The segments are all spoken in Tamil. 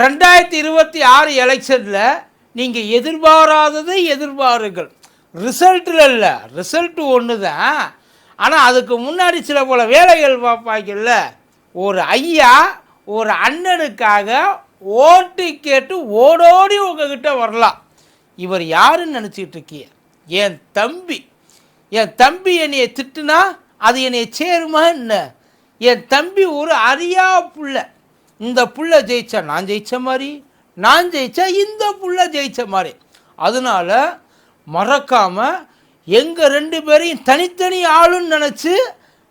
ரெண்டாயிரத்தி இருபத்தி ஆறு எலெக்ஷனில் நீங்கள் எதிர்பாராததை எதிர்பாருங்கள். ரிசல்ட்டில் இல்லை. ரிசல்ட்டு ஒன்று தான் ஆனால் அதுக்கு முன்னாடி சில பல வேலைகள் பார்ப்பாங்கல்ல. ஒரு ஐயா ஒரு அண்ணனுக்காக ஓட்டு கேட்டு ஓடோடி உங்ககிட்ட வரலாம். இவர் யாருன்னு நினச்சிக்கிட்டு இருக்கிய என் தம்பி. என் தம்பி என்னையை திட்டுனா அது என்னையை சேருமா என்ன? என் தம்பி ஒரு அறியா பிள்ளை. இந்த புள்ள ஜெயிச்சா நான் ஜெயிச்ச மாதிரி நான் ஜெயிச்சா இந்த புள்ள ஜெயிச்ச மாதிரி. அதனால மறக்காமல் எங்கள் ரெண்டு பேரையும் தனித்தனி ஆளுன்னு நினச்சி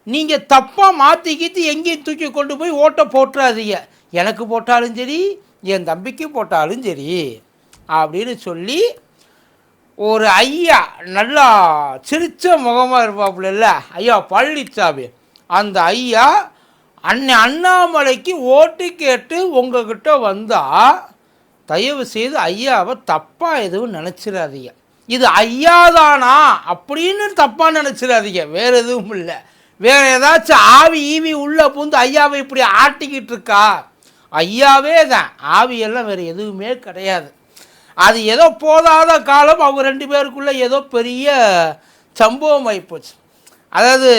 நீங்கள் தப்பாக மாற்றிக்கிட்டு எங்கேயும் தூக்கி கொண்டு போய் ஓட்டை போட்டுறாதீங்க எனக்கு போட்டாலும் சரி என் தம்பிக்கு போட்டாலும் சரி அப்படின்னு சொல்லி ஒரு ஐயா நல்லா சிரிச்ச முகமாக இருப்பாப்புல ஐயா பழனிசாமி அந்த ஐயா அன்னை அண்ணாமலைக்கு ஓட்டு கேட்டு உங்ககிட்ட வந்தால் தயவு செய்து ஐயாவை தப்பாக எதுவும் நினச்சிடாதீங்க. இது ஐயாதானா அப்படின்னு தப்பாக நினச்சிடாதீங்க. வேறு எதுவும் இல்லை. வேறு ஏதாச்சும் ஆவி ஈவி உள்ளே பூந்து ஐயாவை இப்படி ஆட்டிக்கிட்டு இருக்கா? ஐயாவே தான். ஆவியெல்லாம் வேறு எதுவுமே கிடையாது. அது ஏதோ போதாத காலம். அவங்க ரெண்டு பேருக்குள்ளே ஏதோ பெரிய சம்பவம் ஆகிப்போச்சு அதாவது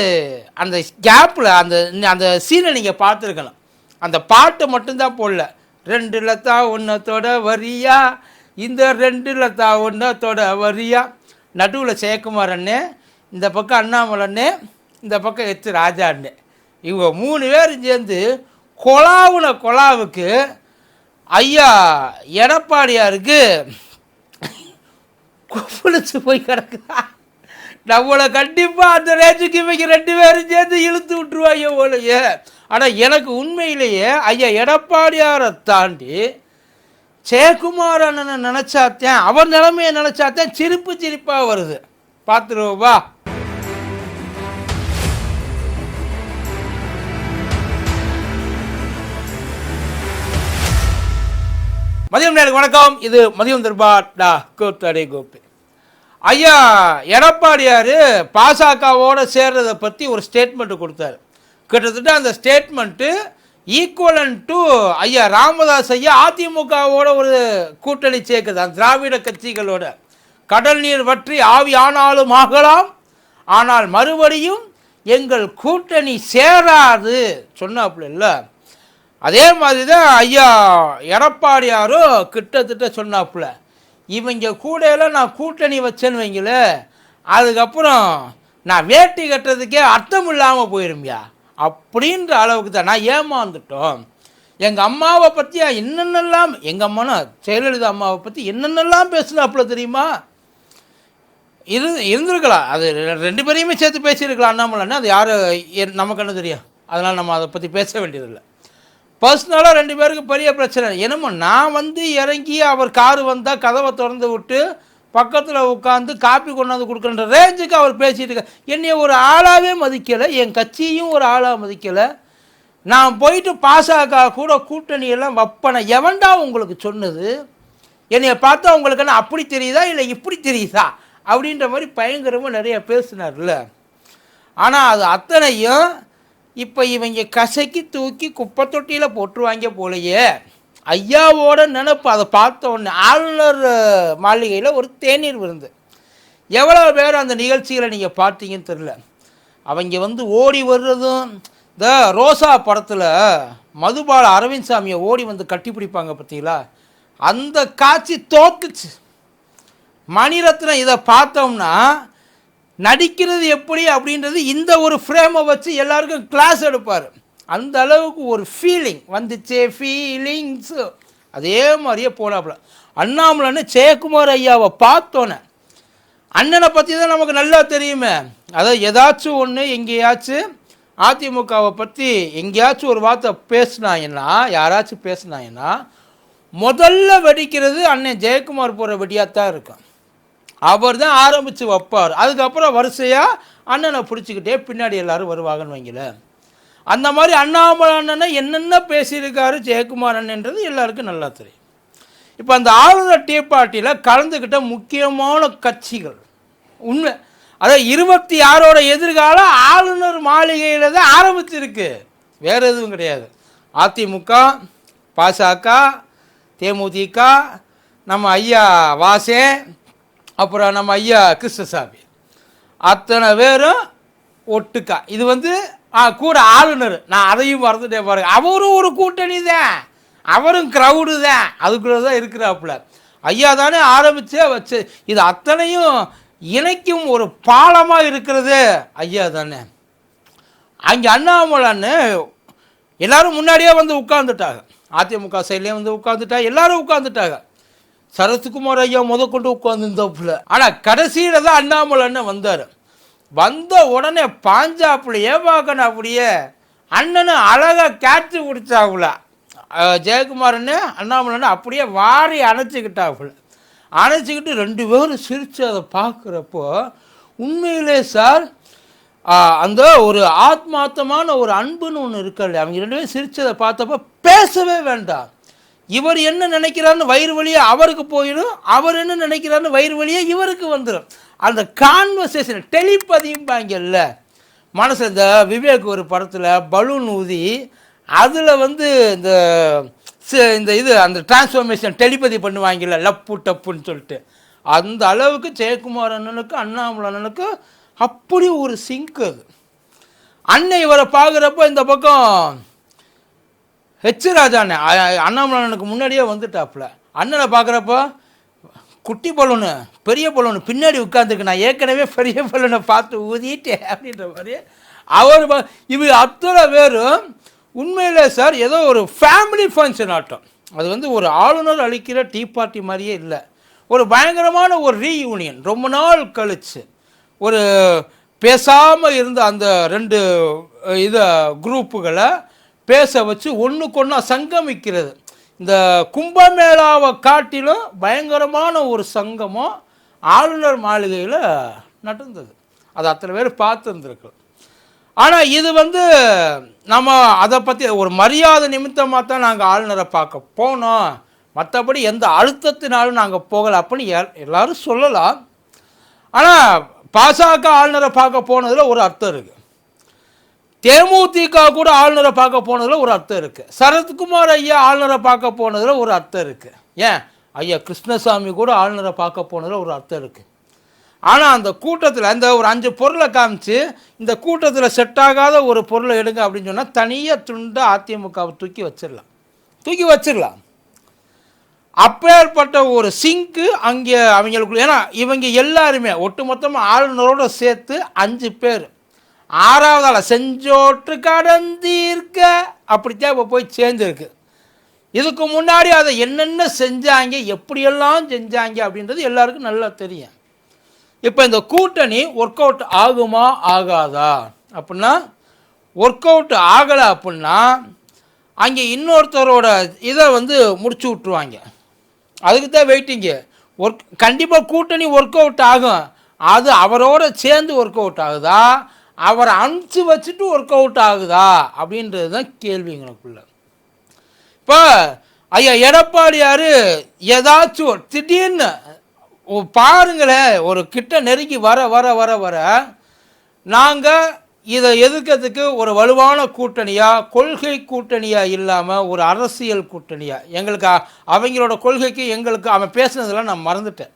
அந்த கேப்பில் அந்த அந்த சீனை நீங்கள் பார்த்துருக்கலாம். அந்த பாட்டு மட்டும்தான் போடல. ரெண்டு லத்தா ஒன்றத்தோட வரியா? இந்த ரெண்டு லத்தா ஒன்றத்தோட வரியா? நடுவில் ஜெயக்குமார் அண்ணே இந்த பக்கம் அண்ணாமலண்ணே இந்த பக்கம் எச்சு ராஜா அண்ணே இவங்க மூணு பேரும் சேர்ந்து கொலாவுன கொலாவுக்கு ஐயா எடப்பாடியாருக்கு குப்பிளிச்சு போய் கிடக்குதா? நம்மளை கண்டிப்பாக அந்த ரேஞ்சுக்கு இவங்க ரெண்டு பேரும் சேர்ந்து இழுத்து விட்டுருவாங்க போலயே. ஆனால் எனக்கு உண்மையிலேயே ஐயா எடப்பாடியாரை தாண்டி ஜெயக்குமார் அண்ணனை நினச்சாத்தேன் அவர் நிலைமையை நினச்சாத்தேன் சிரிப்பு சிரிப்பாக வருது. பார்த்துருவோப்பா மதியம் நேருக்கு வணக்கம். இது மதியம் தர்பார் டா கூத்தடை கோப்பி ஐயா எடப்பாடியார் பாசகவோட சேர்றதை பற்றி ஒரு ஸ்டேட்மெண்ட்டு கொடுத்தாரு. கிட்டத்தட்ட அந்த ஸ்டேட்மெண்ட்டு ஈக்குவலன் டு ஐயா ராமதாஸ் ஐயா அதிமுகவோட ஒரு கூட்டணி சேர்க்குது. அந்த திராவிட கட்சிகளோட. கடல் நீர் வற்றி ஆவி ஆனாலும் ஆகலாம். ஆனால் மறுபடியும் எங்கள் கூட்டணி சேராது சொன்னாப்புல இல்லை. அதே மாதிரி தான் ஐயா எடப்பாடியாரும் கிட்டத்தட்ட சொன்னாப்புல. இவங்க கூடையில் நான் கூட்டணி வச்சேன்னு வைங்களே அதுக்கப்புறம் நான் வேட்டி கட்டுறதுக்கே அர்த்தம் இல்லாமல் போயிருமியா. அப்படின்ற அளவுக்கு தான் நான் ஏமாந்துட்டோம். எங்கள் அம்மாவை பற்றி என்னென்னலாம் எங்கள் அம்மானா ஜெயலலிதா அம்மாவை பற்றி என்னென்னலாம் பேசினாப்புல தெரியுமா? இரு இருந்திருக்கலாம். அது ரெ- ரெண்டு பேரையுமே சேர்த்து பேசியிருக்கலாம். அண்ணாமலைன்னா அது யார் நமக்கு என்ன தெரியும்? அதனால் நம்ம அதை பற்றி பேச வேண்டியதில்லை. பர்சனலாக ரெண்டு பேருக்கு பெரிய பிரச்சனை. என்னமோ நான் வந்து இறங்கி அவர் காரு வந்தால் கதவை திறந்து விட்டு பக்கத்தில் உட்காந்து காப்பி கொண்டாந்து கொடுக்குற ரேஞ்சுக்கு அவர் பேசிகிட்டு இருக்க என்னைய ஒரு ஆளாகவே மதிக்கலை என் கட்சியும் ஒரு ஆளாக மதிக்கலை. நான் போயிட்டு பாசக கூட கூட்டணியெல்லாம் வப்பனை எவன்டா உங்களுக்கு சொன்னது? என்னைய பார்த்தா உங்களுக்கு என்ன அப்படி தெரியுதா இல்லை இப்படி தெரியுதா? அப்படின்ற மாதிரி பயங்கரமாக நிறைய பேசினார்ல. ஆனால் அது அத்தனையும் இப்போ இவங்க கசக்கி தூக்கி குப்பை தொட்டியில் போட்டுருவாங்க போலயே. ஐயாவோட நினப்பு அதை பார்த்த உடனே ஆளுநர் மாளிகையில் ஒரு தேநீர் விருந்து. எவ்வளோ பேர் அந்த நிகழ்ச்சிகளை நீங்கள் பார்த்தீங்கன்னு தெரில அவங்க வந்து ஓடி வர்றதும் இந்த ரோசா படத்தில் மதுபால அரவிந்த் சாமியை ஓடி வந்து கட்டி பிடிப்பாங்க பார்த்தீங்களா? அந்த காட்சி தோத்துச்சு. மணிரத்னம் இதை பார்த்தோம்னா நடிக்கிறது எப்படி அப்படின்றது இந்த ஒரு ஃப்ரேமை வச்சு எல்லாருக்கும் கிளாஸ் எடுப்பார். அந்த அளவுக்கு ஒரு ஃபீலிங் வந்துச்சே ஃபீலிங்ஸு அதே மாதிரியே போனாப்புல. அண்ணாமலைன்னு ஜெயக்குமார் ஐயாவை பார்த்தோன்னே அண்ணனை பற்றி தான் நமக்கு நல்லா தெரியுமே. அதாவது ஏதாச்சும் ஒன்று எங்கேயாச்சும் அதிமுகவை பற்றி எங்கேயாச்சும் ஒரு வார்த்தை பேசினாங்கன்னா யாராச்சும் பேசினாங்கன்னா முதல்ல வெடிக்கிறது அண்ணன் ஜெயக்குமார் போகிற வெடியாக தான் இருக்கும். அவர் தான் ஆரம்பித்து வைப்பார். அதுக்கப்புறம் வரிசையாக அண்ணனை பிடிச்சிக்கிட்டே பின்னாடி எல்லாரும் வருவாங்கன்னு வைங்கள. அந்த மாதிரி அண்ணாமலை அண்ணனை என்னென்ன பேசியிருக்காரு ஜெயக்குமார் அண்ணன்றது எல்லாருக்கும் நல்லா தெரியும். இப்போ அந்த ஆளுநர் டீ பார்ட்டியில் கலந்துக்கிட்ட முக்கியமான கட்சிகள். உண்மை. அதாவது இருபத்தி ஆறோட எதிர்காலம் ஆளுநர் மாளிகையில் தான் ஆரம்பிச்சிருக்கு. வேறு எதுவும் கிடையாது. அதிமுக பாசக தேமுதிக நம்ம ஐயா வாசே அப்புறம் நம்ம ஐயா கிருஷ்ணசாமி. அத்தனை பேரும் ஒட்டுக்கா. இது வந்து கூட ஆளுநர். நான் அதையும் மறந்துட்டே பாருங்க. அவரும் ஒரு கூட்டணி தான். அவரும் க்ரௌடு தான். அதுக்குள்ளே தான் இருக்கிறாப்புல. ஐயா தானே ஆரம்பித்தே வச்சு இது அத்தனையும் இணைக்கும் ஒரு பாலமாக இருக்கிறது. ஐயா தானே. அங்கே அண்ணாமலைன்னு எல்லோரும் முன்னாடியே வந்து உட்காந்துட்டாங்க அதிமுக சைட்லேயே வந்து உட்காந்துட்டாங்க எல்லோரும் உட்காந்துட்டாங்க சரத்குமார் ஐயா முதற்கொண்டு உட்காந்துருந்தாப்புல ஆனால் கடைசியில் தான் அண்ணாமலைன்னு வந்தார். வந்த உடனே பாஞ்சாப்புலையே பார்க்கணும் அப்படியே அண்ணனு அழகாக கேட்சி பிடிச்சாப்புல. ஜெயக்குமார்னு அண்ணாமலைன்னு அப்படியே வாரி அணைச்சிக்கிட்டாப்புல. அணைச்சிக்கிட்டு ரெண்டு பேரும் சிரித்து அதை பார்க்குறப்போ உண்மையிலே சார் அந்த ஒரு ஆத்மார்த்தமான ஒரு அன்புன்னு ஒன்று இருக்கல அவங்க ரெண்டு பேரும் சிரிச்சதை பார்த்தப்ப பேசவே வேண்டாம். இவர் என்ன நினைக்கிறாருன்னு வயிறு வழியே அவருக்கு போயிடும் அவர் என்ன நினைக்கிறாருன்னு வயிறு வழியே இவருக்கு வந்துடும். அந்த கான்வர்சேஷன் டெலிபதியும்பாங்கல்ல மனசு இந்த விவேக் ஒரு படத்தில் பலூன் ஊதி அதில் வந்து இந்த இந்த இது அந்த டிரான்ஸ்ஃபர்மேஷன் டெலிபதி பண்ணுவாங்கல்ல லப்பு டப்புன்னு சொல்லிட்டு. அந்த அளவுக்கு ஜெயக்குமார் அண்ணனுக்கு அண்ணாமலை அண்ணனுக்கு அப்படி ஒரு சிங்க் அது. அண்ணன் இவரை பார்க்குறப்போ இந்த பக்கம் ஹெச் ராஜாண்ணே அ- அண்ணாமலை முன்னாடியே வந்துட்டாப்புல. அண்ணனை பார்க்குறப்போ குட்டி பலூனு பெரிய பலூனு பின்னாடி உட்காந்துருக்கு நான் ஏற்கனவே பெரிய பலூனை பார்த்து ஊதிட்டேன் அப்படின்ற மாதிரி. அவர் இவர் அத்தனை பேரும் உண்மையிலே சார் ஏதோ ஒரு ஃபேமிலி ஃபங்க்ஷன் ஆட்டம். அது வந்து ஒரு ஆளுநர் அளிக்கிற டீ பார்ட்டி மாதிரியே இல்லை. ஒரு பயங்கரமான ஒரு ரீயூனியன் ரொம்ப நாள் கழிச்சு. ஒரு பேசாமல் இருந்த அந்த ரெண்டு இதை குரூப்புகளை பேச வச்சு ஒன்றுக்கு ஒன்றா சங்கமிக்கிறது இந்த கும்பமேளாவை காட்டிலும் பயங்கரமான ஒரு சங்கமும் ஆளுநர் மாளிகையில் நடந்தது அது அத்தனை பேர் பார்த்துருந்துருக்கு ஆனால் இது வந்து நம்ம அதை பற்றி ஒரு மரியாதை நிமித்தமாக தான் நாங்கள் ஆளுநரை பார்க்க போனோம். மற்றபடி எந்த அழுத்தத்தினாலும் நாங்கள் போகலை அப்படின்னு எல்- எல்லாரும் சொல்லலாம். ஆனால் பாசக ஆளுநரை பார்க்க போனதில் ஒரு அர்த்தம் இருக்குது தேமுதிக கூட ஆளுநரை பார்க்க போனதில் ஒரு அர்த்தம் இருக்குது சரத்குமார் ஐயா ஆளுநரை பார்க்க போனதில் ஒரு அர்த்தம் இருக்குது ஏன்? ஐயா கிருஷ்ணசாமி கூட ஆளுநரை பார்க்க போனதில் ஒரு அர்த்தம் இருக்குது ஆனால் அந்த கூட்டத்தில் அந்த ஒரு அஞ்சு பொருளை காமிச்சு இந்த கூட்டத்தில் செட் ஆகாத ஒரு பொருளை எடுங்க அப்படின்னு சொன்னால் தனியாக துண்டை அதிமுகவை தூக்கி வச்சிடலாம். தூக்கி வச்சிடலாம். அப்பேற்பட்ட ஒரு சிங்க்கு அங்கே அவங்களுக்குள்ள ஏன்னா இவங்க எல்லாருமே ஒட்டுமொத்தமாக ஆளுநரோட சேர்த்து அஞ்சு பேர். ஆறாவது ஆள் செஞ்சோற்று கடந்தீர்க்க. அப்படித்தான் இப்போ போய் சேர்ந்துருக்கு. இதுக்கு முன்னாடி அதை என்னென்ன செஞ்சாங்க எப்படியெல்லாம் செஞ்சாங்க அப்படின்றது எல்லாருக்கும் நல்லா தெரியும். இப்போ இந்த கூட்டணி ஒர்க் அவுட் ஆகுமா ஆகாதா? அப்படின்னா ஒர்க் அவுட் ஆகலை அப்படின்னா அங்கே இன்னொருத்தரோட இதை வந்து முடிச்சு விட்ருவாங்க அதுக்கு தான் வெயிட்டிங்கு ஒர்க் கண்டிப்பாக கூட்டணி ஒர்க் அவுட் ஆகும். அது அவரோட சேர்ந்து ஒர்க் அவுட் ஆகுதா? அவரை அனுப்பிச்சு வச்சுட்டு ஒர்க் அவுட் ஆகுதா அப்படின்றது தான் கேள்வி எங்களுக்குள்ள இப்போ ஐயா எடப்பாடியார் ஏதாச்சும் திடீர்னு பாருங்களேன் ஒரு கிட்ட நெருங்கி வர வர வர வர நாங்கள் இதை எதிர்க்கிறதுக்கு ஒரு வலுவான கூட்டணியாக கொள்கை கூட்டணியாக இல்லாமல் ஒரு அரசியல் கூட்டணியாக எங்களுக்கு அவங்களோட கொள்கைக்கு எங்களுக்கு அவன் பேசுனதெல்லாம் நான் மறந்துட்டேன்.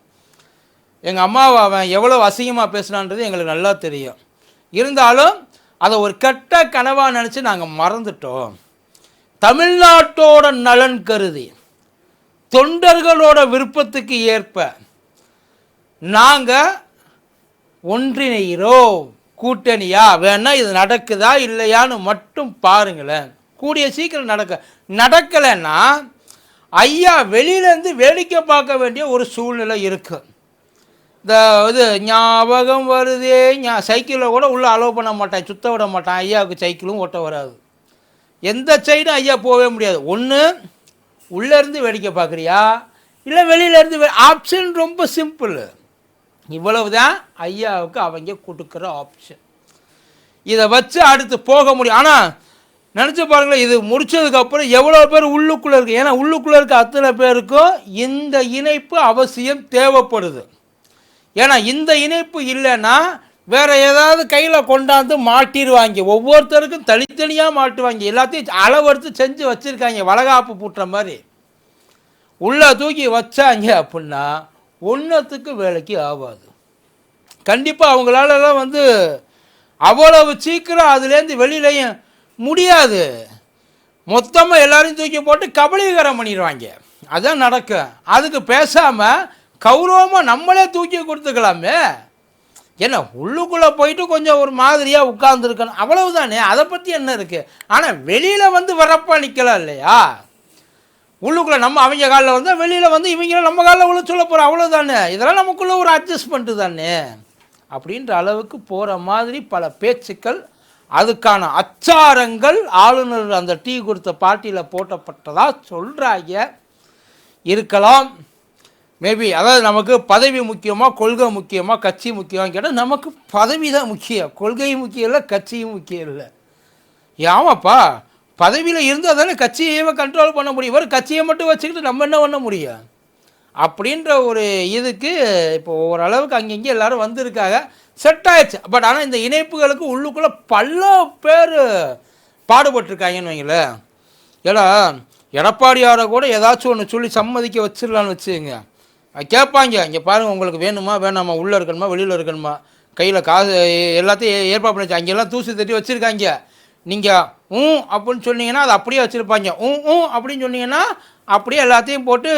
எங்கள் அம்மாவை அவன் எவ்வளோ அசிங்கமாக பேசுனான்றது எங்களுக்கு நல்லா தெரியும். இருந்தாலும் அதை ஒரு கெட்ட கனவாக நினச்சி நாங்கள் மறந்துட்டோம். தமிழ்நாட்டோட நலன் கருதி தொண்டர்களோட விருப்பத்துக்கு ஏற்ப நாங்கள் ஒன்றிணைகிறோம். கூட்டணியா? வேணா இது நடக்குதா இல்லையான்னு மட்டும் பாருங்களேன். கூடிய சீக்கிரம் நடக்க நடக்கலைன்னா ஐயா வெளியிலேருந்து வேடிக்கை பார்க்க வேண்டிய ஒரு சூழ்நிலை இருக்குது இந்த இது ஞாபகம் வருதே ஞா சைக்கிளில் கூட உள்ளே அலோவ் பண்ண மாட்டான் சுத்த விட மாட்டான். ஐயாவுக்கு சைக்கிளும் ஓட்ட வராது. எந்த சைடும் ஐயா போகவே முடியாது. ஒன்று உள்ளேருந்து வேடிக்கை பார்க்குறியா இல்லை வெளியிலேருந்து ஆப்ஷன் ரொம்ப சிம்பிள் இவ்வளவு தான் ஐயாவுக்கு அவங்க கொடுக்குற ஆப்ஷன் இதை வச்சு அடுத்து போக முடியும். ஆனால் நினச்சி பாருங்களேன் இது முடித்ததுக்கப்புறம் எவ்வளோ பேர் உள்ளுக்குள்ளே இருக்கு? ஏன்னா உள்ளுக்குள்ளே இருக்க அத்தனை பேருக்கும் இந்த இணைப்பு அவசியம் தேவைப்படுது. ஏன்னா இந்த இணைப்பு இல்லைன்னா வேறு ஏதாவது கையில் கொண்டாந்து மாட்டிடுவாங்க. ஒவ்வொருத்தருக்கும் தனித்தனியாக மாட்டுவாங்க. எல்லாத்தையும் அளவெடுத்து செஞ்சு வச்சுருக்காங்க. வளகாப்பு பூட்டுற மாதிரி. உள்ளே தூக்கி வச்சாங்க அப்படின்னா ஒன்றத்துக்கு வேலைக்கு ஆகாது கண்டிப்பாக அவங்களாலலாம் வந்து அவ்வளவு சீக்கிரம் அதுலேருந்து வெளியிலையும் முடியாது. மொத்தமாக எல்லாரையும் தூக்கி போட்டு கபலீகரம் பண்ணிடுவாங்க. அதான் நடக்கும். அதுக்கு பேசாமல் கௌரவமாக நம்மளே தூக்கி கொடுத்துக்கலாமே. என்ன உள்ளுக்குள்ளே போயிட்டு கொஞ்சம் ஒரு மாதிரியாக உட்கார்ந்துருக்கணும். அவ்வளவுதானே? அதை பற்றி என்ன இருக்குது ஆனால் வெளியில் வந்து வரப்பா நிற்கலாம் இல்லையா? உள்ளுக்குள்ளே நம்ம அவங்க காலில் வந்தால் வெளியில் வந்து இவங்கள நம்ம காலில் உள்ள சொல்ல போகிறோம் அவ்வளோதானே இதெல்லாம் நமக்குள்ளே ஒரு அட்ஜஸ்ட்மெண்ட்டு தானே? அப்படின்ற அளவுக்கு போகிற மாதிரி பல பேச்சுக்கள் அதுக்கான அச்சாரங்கள் ஆளுநர் அந்த டீ கொடுத்த பார்ட்டியில் போட்டப்பட்டதாக சொல்கிறாங்க இருக்கலாம். மேபி அதாவது நமக்கு பதவி முக்கியமாக கொள்கை முக்கியமாக கட்சி முக்கியமாக கேட்டால் நமக்கு பதவி தான் முக்கியம். கொள்கையும் முக்கியம் இல்லை கட்சியும் முக்கியம் இல்லை. ஆமாப்பா பதவியில் இருந்தால் தானே கட்சியை கண்ட்ரோல் பண்ண முடியும். ஒரு கட்சியை மட்டும் வச்சுக்கிட்டு நம்ம என்ன பண்ண முடியும்? அப்படின்ற ஒரு இதுக்கு இப்போ ஓரளவுக்கு அங்கங்கே எல்லோரும் வந்திருக்காங்க. செட் ஆயிடுச்சு. பட் ஆனால் இந்த இணைப்புகளுக்கு உள்ளுக்குள்ளே பல பேர் பாடுபட்டிருக்காங்கன்னு வைங்களேன். ஏன்னா எடப்பாடியாரை கூட ஏதாச்சும் ஒன்று சொல்லி சம்மதிக்க வச்சிடலான்னு வச்சுங்க கேட்பாங்க. இங்கே பாருங்கள் உங்களுக்கு வேணுமா வேணாமா உள்ளே இருக்கணுமா வெளியில் இருக்கணுமா? கையில் காசு எல்லாத்தையும் ஏற்பாடு பண்ணி அங்கெல்லாம் தூசி தட்டி வச்சுருக்காங்க. நீங்கள் ம் அப்படின்னு சொன்னீங்கன்னா அது அப்படியே வச்சுருப்பாங்க. ம் ம் அப்படின்னு சொன்னீங்கன்னா அப்படியே எல்லாத்தையும் போட்டு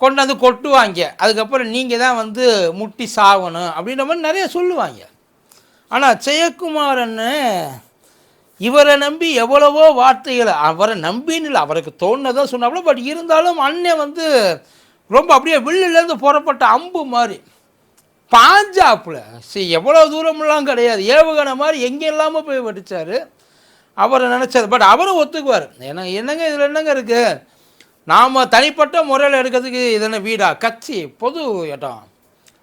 கொண்டாந்து கொட்டுவாங்க. அதுக்கப்புறம் நீங்கள் தான் வந்து முட்டி சாகணும் அப்படின்ற மாதிரி நிறைய சொல்லுவாங்க. ஆனால் ஜெயக்குமாரன்னு இவரை நம்பி எவ்வளவோ வார்த்தைகளை அவரை நம்பின்னு இல்லை அவருக்கு தோணுனதான் சொன்னாப்புல. பட் இருந்தாலும் அண்ணன் வந்து ரொம்ப அப்படியே வில்லுலேருந்து புறப்பட்ட அம்பு மாதிரி. பாஞ்சாப்பில் சரி எவ்வளோ தூரமெல்லாம் கிடையாது. ஏவுகணை மாதிரி எங்கே இல்லாமல் போய் வெடித்தார் அவரை நினச்சது. பட் அவரும் ஒத்துக்குவார். ஏன்னா என்னங்க இதில் என்னங்க இருக்குது நாம் தனிப்பட்ட முறையில் எடுக்கிறதுக்கு இது என்ன வீடா? கட்சி பொது இடம்.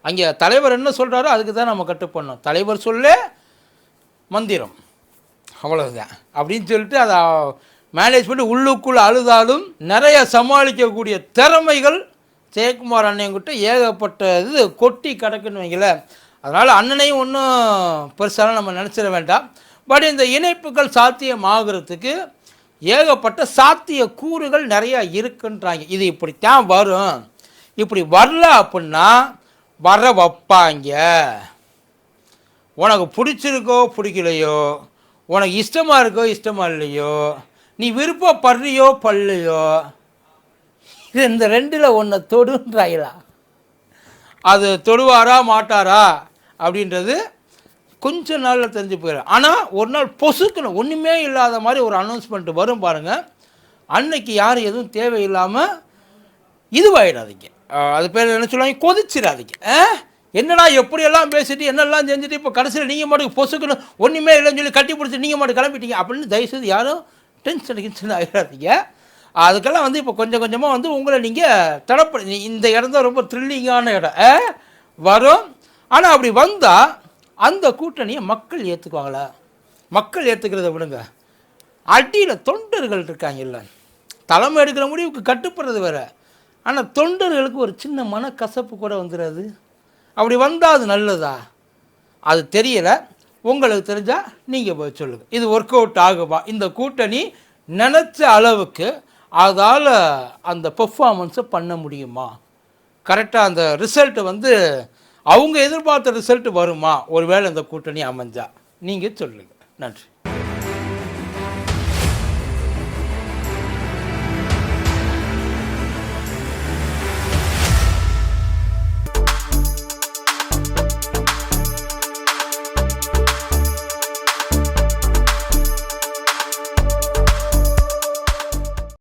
அங்கே தலைவர் என்ன சொல்கிறாரோ அதுக்கு தான் நம்ம கட்டுப்படணும். தலைவர் சொல்லே மந்திரம். அவ்வளவுதான். அப்படின்னு சொல்லிட்டு அதை மேனேஜ் பண்ணி உள்ளுக்குள்ளே அழுதாலும் நிறைய சமாளிக்கக்கூடிய திறமைகள் ஜெயக்குமார் அண்ணன்கிட்ட ஏகப்பட்ட இது கொட்டி கிடக்குன்னு வைங்களேன் அதனால் அண்ணனையும் ஒன்றும் பெருசாலாம் நம்ம நினச்சிட வேண்டாம். பட் இந்த இணைப்புகள் சாத்தியமாகிறதுக்கு ஏகப்பட்ட சாத்திய கூறுகள் நிறையா இருக்குன்றாங்க. இது இப்படித்தான் வரும். இப்படி வரல அப்படின்னா வர வைப்பாங்க. உனக்கு பிடிச்சிருக்கோ பிடிக்கலையோ? உனக்கு இஷ்டமாக இருக்கோ இஷ்டமாக இல்லையோ? நீ விருப்பப்படுறியோ பல்லையோ? இது இந்த ரெண்டில் ஒன்றை தொடுன்றாயிலா? அது தொடுவாரா மாட்டாரா அப்படின்றது கொஞ்ச நாளில் தெரிஞ்சு போயிடும். ஆனால் ஒரு நாள் பொசுக்கணும் ஒன்றுமே இல்லாத மாதிரி ஒரு அனௌன்ஸ்மெண்ட் வரும் பாருங்கள் அன்னைக்கு யாரும் எதுவும் தேவையில்லாமல் இதுவாயிடாதீங்க. அது பேர் என்ன சொல்லுவாங்க? கொதிச்சிடாதீங்க. ஆ? என்னடா எப்படியெல்லாம் பேசிட்டு என்னெல்லாம் செஞ்சுட்டு இப்போ கடைசியில் நீங்கள் மாட்டுக்கு பொசுக்கணும் ஒன்றுமே இல்லைன்னு சொல்லி கட்டி பிடிச்சி நீங்கள் மட்டும் கிளம்பிட்டீங்க அப்படின்னு தயவுசெய்து யாரும் டென்ஷன் கின்ஷன் ஆகிடாதீங்க அதுக்கெல்லாம் வந்து இப்போ கொஞ்சம் கொஞ்சமாக வந்து உங்களை நீங்கள் தடப்படு இந்த இடம் தான் ரொம்ப த்ரில்லிங்கான இடம். வரும். ஆனால் அப்படி வந்தால் அந்த கூட்டணியை மக்கள் ஏற்றுக்குவாங்களா மக்கள் ஏற்றுக்கிறத விடுங்க. அடியில் தொண்டர்கள் இருக்காங்கல்ல. தலைமை எடுக்கிற முடிவுக்கு கட்டுப்படுறது வேற. ஆனால் தொண்டர்களுக்கு ஒரு சின்ன மனக்கசப்பு கூட வந்துடுறது அப்படி வந்தால் அது நல்லதா? அது தெரியலை. உங்களுக்கு தெரிஞ்சால் நீங்கள் போய் சொல்லுங்கள் இது ஒர்க் அவுட் ஆகுமா? இந்த கூட்டணி நினச்ச அளவுக்கு அதால் அந்த பெர்ஃபார்மன்ஸை பண்ண முடியுமா? கரெக்டாக அந்த ரிசல்ட்டு வந்து அவங்க எதிர்பார்த்த ரிசல்ட் வருமா? ஒருவேளை இந்த கூட்டணி அமைஞ்சா. நீங்கள் சொல்லுங்கள் நன்றி.